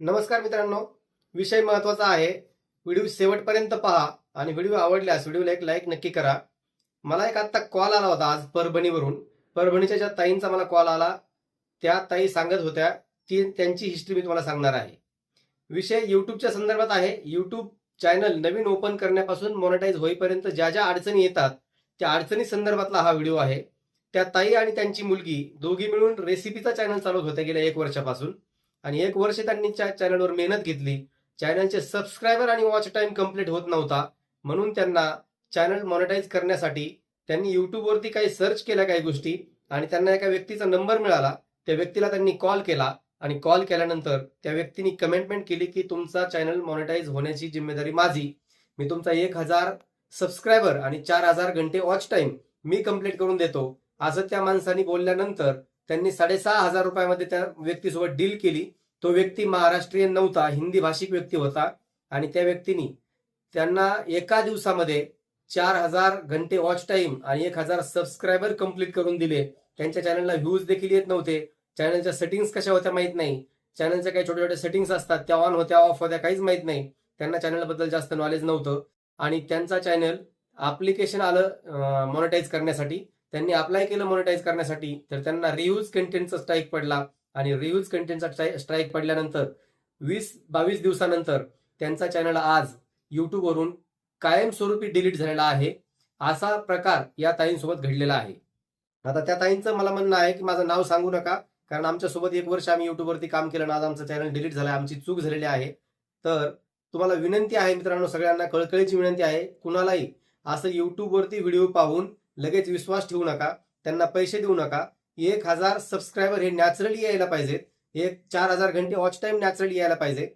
नमस्कार मित्रांनो. विषय महत्त्वाचा आहे. व्हिडिओ शेवटपर्यंत पहा आणि व्हिडिओ आवडल्यास व्हिडिओला एक लाईक नक्की करा. मला एक आत्ता कॉल आला होता आज परभणीवरून. परभणीच्या ज्या ताईंचा मला कॉल आला त्या ताई सांगत होत्या ती त्यांची हिस्ट्री मी तुम्हाला सांगणार आहे. विषय युट्यूबच्या संदर्भात आहे. युट्यूब चॅनल नवीन ओपन करण्यापासून मॉनिटाईज होईपर्यंत ज्या ज्या अडचणी येतात त्या अडचणी संदर्भातला हा व्हिडिओ आहे. त्या ताई आणि त्यांची मुलगी दोघी मिळून रेसिपीचा चॅनल चालवत होत्या गेल्या एक वर्षापासून. आणि एक वर्ष त्यांनी चॅनलवर मेहनत घेतली. चॅनलचे सबस्क्रायबर आणि वॉच टाइम कंप्लीट होत नव्हता. म्हणून त्यांना चॅनल मॉनिटाईज करण्यासाठी त्यांनी युट्यूबवरती काही सर्च केल्या काही गोष्टी आणि त्यांना एका व्यक्तीचा नंबर मिळाला. त्या व्यक्तीला त्यांनी कॉल केला आणि कॉल केल्यानंतर त्या व्यक्तीने कमेंटमेंट केली की तुमचा चॅनल मॉनिटाईज होण्याची जिम्मेदारी माझी. मी तुमचा एक हजार सबस्क्रायबर आणि चार हजार घंटे वॉच टाइम मी कंप्लीट करून देतो. असं त्या माणसाने बोलल्यानंतर त्यांनी साडेसहा हजार रुपयामध्ये त्या व्यक्तीसोबत डील केली. तो व्यक्ती महाराष्ट्रीयन नव्हता हिंदी भाषिक व्यक्ती होता आणि त्या व्यक्तीनी त्यांना एका दिवसामध्ये चार हजार घंटे वॉच टाइम आणि एक हजार सबस्क्रायबर कंप्लीट करून दिले. त्यांच्या चॅनलला व्ह्यूज देखील येत नव्हते. चॅनलच्या सेटिंग्स कशा होत्या माहीत नाही. चॅनलच्या काही छोट्या छोट्या सेटिंग्स असतात त्या ऑन होत्या ऑफ होत्या काहीच माहीत नाही. त्यांना चॅनलबद्दल जास्त नॉलेज नव्हतं. आणि त्यांचा चॅनल अप्लिकेशन आलं मॉनिटाईज करण्यासाठी. त्यांनी अप्लाय केलं मॉनिटाईज करण्यासाठी तर त्यांना रिव्ह्यूज कंटेंटचा स्ट्राईक पडला. आणि रिव्ह्यूज कंटेंटचा स्ट्राईक पडल्यानंतर वीस बावीस दिवसानंतर त्यांचा चॅनल आज युट्यूबवरून कायमस्वरूपी डिलीट झालेला आहे. असा प्रकार या ताईंसोबत घडलेला आहे. आता त्या ताईंचं मला म्हणणं आहे की माझं नाव सांगू नका कारण आमच्यासोबत एक वर्ष आम्ही युट्यूबवरती काम केलं आज आमचं चॅनल डिलीट झालं आमची चूक झालेली आहे. तर तुम्हाला विनंती आहे मित्रांनो सगळ्यांना कळकळीची विनंती आहे कुणालाही असं युट्यूबवरती व्हिडिओ पाहून लगेच विश्वास ठेवू नका त्यांना पैसे देऊ नका. एक हजार सबस्क्रायबर हे नॅचरली यायला पाहिजेत एक चार हजार घंटे वॉच टाइम नॅचरली यायला पाहिजे.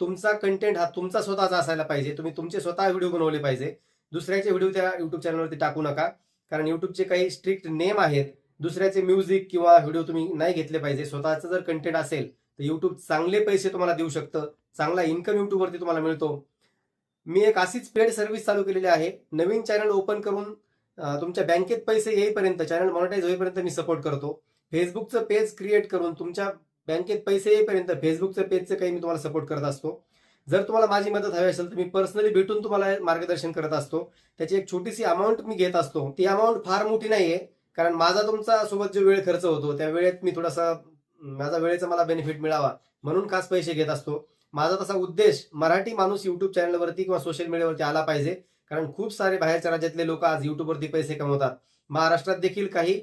तुमचा कंटेंट हा तुमचा स्वतःचा असायला पाहिजे. तुम्ही तुमचे स्वतः व्हिडिओ बनवले पाहिजे. दुसऱ्याचे व्हिडिओ त्या युट्यूब चॅनलवरती टाकू नका. कारण युट्यूबचे काही स्ट्रिक्ट नेम आहेत. दुसऱ्याचे म्युझिक किंवा व्हिडिओ तुम्ही नाही घेतले पाहिजे. स्वतःचं जर कंटेंट असेल तर युट्यूब चांगले पैसे तुम्हाला देऊ शकतं. चांगला इन्कम युट्यूबवरती तुम्हाला मिळतो. मी एक अशीच पेड सर्व्हिस चालू केलेली आहे. नवीन चॅनल ओपन करून तुमच्या बँकेत पैसे येईपर्यंत चॅनल मॉनिटाईज होईपर्यंत मी सपोर्ट करतो. फेसबुकचं पेज क्रिएट करून तुमच्या बँकेत पैसे येईपर्यंत फेसबुकचं पेजचं काही मी तुम्हाला सपोर्ट करत असतो. जर तुम्हाला माझी मदत हवी असेल तर मी पर्सनली भेटून तुम्हाला मार्गदर्शन करत असतो. त्याची एक छोटीशी अमाऊंट मी घेत असतो. ती अमाऊंट फार मोठी नाहीये कारण माझा तुमचा सोबत जो वेळ खर्च होतो त्या वेळेत मी थोडासा माझा वेळेचा मला बेनिफिट मिळावा म्हणून खास पैसे घेत असतो. माझा तसा उद्देश मराठी माणूस युट्यूब चॅनलवरती किंवा सोशल मीडियावरती आला पाहिजे. कारण खूप सारे बाहेरच्या राज्यातले लोक आज युट्यूबवरती पैसे कमवतात. महाराष्ट्रात देखील काही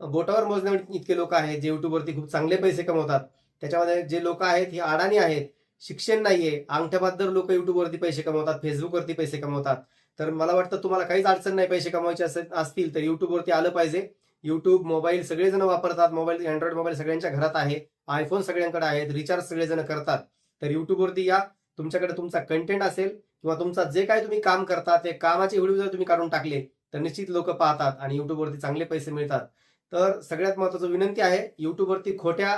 बोटावर मोजण्या इतके लोक आहेत जे युट्यूबवरती खूप चांगले पैसे कमवतात. त्याच्यामध्ये जे लोक आहेत हे अडाणी आहेत शिक्षण नाहीये अंगठ्याबद्दल लोक युट्यूबवरती पैसे कमवतात फेसबुकवरती पैसे कमवतात. तर मला वाटतं तुम्हाला काहीच अडचण नाही पैसे कमवायचे असेल असतील तर युट्यूबवरती आलं पाहिजे. युट्यूब मोबाईल सगळेजण वापरतात मोबाईल अँड्रॉइड मोबाईल सगळ्यांच्या घरात आहे. आयफोन सगळ्यांकडे आहेत रिचार्ज सगळेजण करतात. तर युट्यूबवरती या तुमच्याकडे तुमचा कंटेंट असेल किंवा तुमचा जे काय तुम्ही काम करता ते कामाचे व्हिडिओ जर तुम्ही काढून टाकले तर निश्चित लोक पाहतात आणि युट्यूबवरती चांगले पैसे मिळतात. तर सगळ्यात महत्वाचं विनंती आहे युट्यूबवरती खोट्या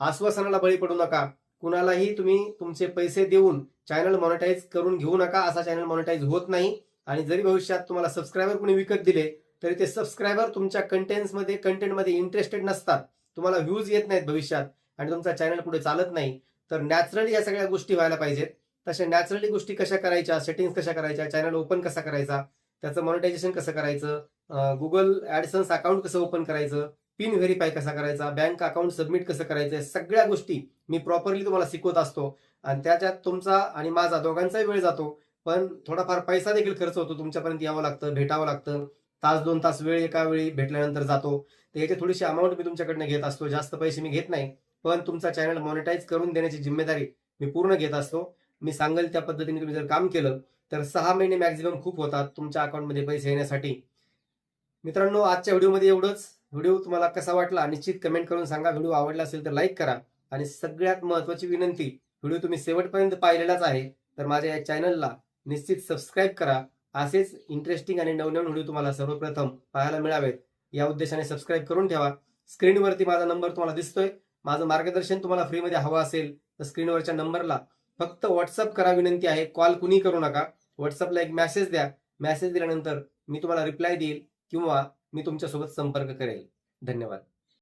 आश्वासनाला बळी पडू नका. कुणालाही तुम्ही तुमचे पैसे देऊन चॅनल मॉनिटाईज करून घेऊ नका असा चॅनल मॉनिटाईज होत नाही. आणि जरी भविष्यात तुम्हाला सबस्क्रायबर कुणी विकत दिले तरी ते सबस्क्रायबर तुमच्या कंटेंट्समध्ये कंटेंटमध्ये इंटरेस्टेड नसतात. तुम्हाला व्ह्यूज येत नाहीत भविष्यात आणि तुमचा चॅनल पुढे चालत नाही. तर नॅचरली या सगळ्या गोष्टी व्हायला पाहिजेत. तशा नॅचरली गोष्टी कशा करायच्या सेटिंग्स कशा करायच्या चॅनल ओपन कसा करायचा त्याचं मॉनिटायझेशन कसं करायचं गुगल ऍडसन्स अकाउंट कसं ओपन करायचं पिन व्हेरीफाय कसा करायचा बँक अकाउंट सबमिट कसं करायचं सगळ्या गोष्टी मी प्रॉपरली तुम्हाला शिकवत असतो. आणि त्याच्यात तुमचा आणि माझा दोघांचाही वेळ जातो. पण थोडाफार पैसा देखील खर्च होतो तुमच्यापर्यंत यावं लागतं भेटावं लागतं. तास दोन तास वेळ एका वेळी भेटल्यानंतर जातो. तर याची थोडीशी अमाऊंट मी तुमच्याकडनं घेत असतो. जास्त पैसे मी घेत नाही. पण तुमचा चॅनल मॉनिटाईज करून देण्याची जिम्मेदारी मी पूर्ण घेत असतो. मी सांगेल त्या पद्धतीने तुम्ही जर काम केलं तर सहा महिने मॅक्झिमम खूप होतात तुमच्या अकाउंटमध्ये पैसे येण्यासाठी. मित्रांनो आजच्या व्हिडिओमध्ये एवढंच. व्हिडिओ तुम्हाला कसा वाटला निश्चित कमेंट करून सांगा. व्हिडिओ आवडला असेल तर लाईक करा. आणि सगळ्यात महत्वाची विनंती व्हिडिओ तुम्ही शेवटपर्यंत पाहिलेलाच आहे तर माझ्या या चॅनलला निश्चित सबस्क्राईब करा. असेच इंटरेस्टिंग आणि नवनवीन व्हिडिओ तुम्हाला सर्वप्रथम पाहायला मिळावेत. या उद्देशाने सबस्क्राईब करून ठेवा. स्क्रीनवरती माझा नंबर तुम्हाला दिसतोय. माझं मार्गदर्शन तुम्हाला फ्रीमध्ये हवं असेल तर स्क्रीनवरच्या नंबरला फक्त व्हॉट्सअप करा विनंती आहे. कॉल कुणी करू नका. व्हॉट्सअपला एक मेसेज द्या. मेसेज दिल्यानंतर मी तुम्हाला रिप्लाय देईल किंवा मी तुमच्यासोबत संपर्क करेल. धन्यवाद.